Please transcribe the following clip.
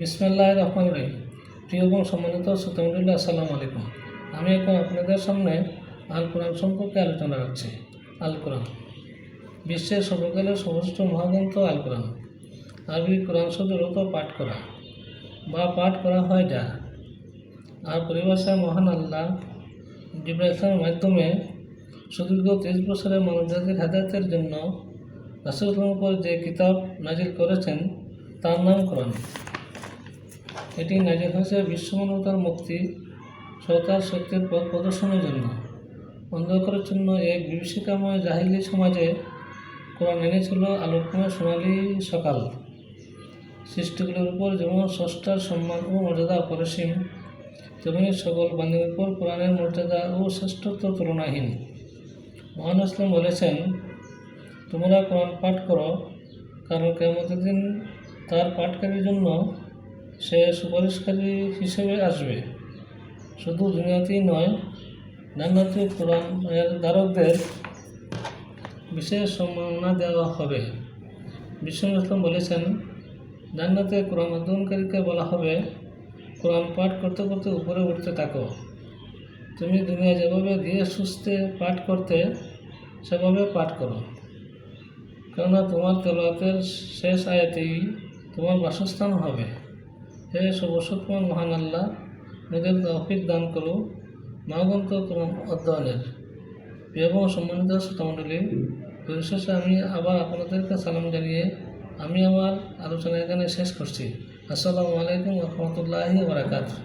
বিসমিল্লাহ রহমান রহিম। প্রিয় এবং সম্মানিত শ্রোতামণ্ডলী, আসসালামু আলাইকুম। আমি এখন আপনাদের সামনে আল কোরআন সম্পর্কে আলোচনা রাখছি আল কোরআন। বিশ্বের সর্বকালের সর্বোচ্চ মহাগ্রন্থ আল কোরআন। আরবি কোরআন শব্দের অর্থ পাঠ করা। বা পাঠ করা হয় যা আর পরিভাষায় মহান আল্লাহ ইসলামের মাধ্যমে সুদীর্ঘ তেইশ বছরের মানবজাতির হেদায়তের জন্য রাসুলের উপর যে কিতাব নাজিল করেছেন, তার নাম কোরআন। এটি নাজিল হয়েছে বিশ্বমানবতার মুক্তি, সরকার শক্তির পথ প্রদর্শনের জন্য। অন্ধকারের জন্য এক বিভীষিকাময় জাহিলি সমাজে কোরআন এনেছিল আলোকময় সোনালী সকাল। সৃষ্টিগুলোর উপর যেমন ষষ্ঠার সম্মান ও মর্যাদা অপরিসীম, তেমনি সকল বাণীর উপর কোরআনের মর্যাদা ও শ্রেষ্ঠত্ব তুলনাহীন। মহান ইসলাম বলেছেন, তোমরা কোরআন পাঠ করো, কারণ কেমন দিন তার পাঠকারীর জন্য সে সুপারিশকারী হিসেবে আসবে। শুধু দুনিয়াতেই নয়, জান্নাতি কোরআন এর ধারকদের বিশেষ সম্মাননা দেওয়া হবে। বিশ্ব ইসলাম বলেছেন, জান্নাতে কোরআন অধ্যয়নকারীকে বলা হবে, কোরআন পাঠ করতে করতে উপরে উঠতে থাকো। তুমি দুনিয়া যেভাবে ধীরে সুস্থে পাঠ করতে, সেভাবে পাঠ করো। কেননা তোমার তেলাতের শেষ আয়াতেই তোমার বাসস্থান হবে। হে সর্বশক্তিমান মহান আল্লাহ, নিজের তৌফিক দান করো। নগন্ত অধ্যয়নের। প্রিয় সম্মানিত শ্রোতামণ্ডলী, পরিশেষে আমি আবার আপনাদেরকে সালাম জানিয়ে আমি আমার আলোচনা এখানে শেষ করছি। আসসালামু আলাইকুম রহমতুল্লাহি বারাকাতুহ।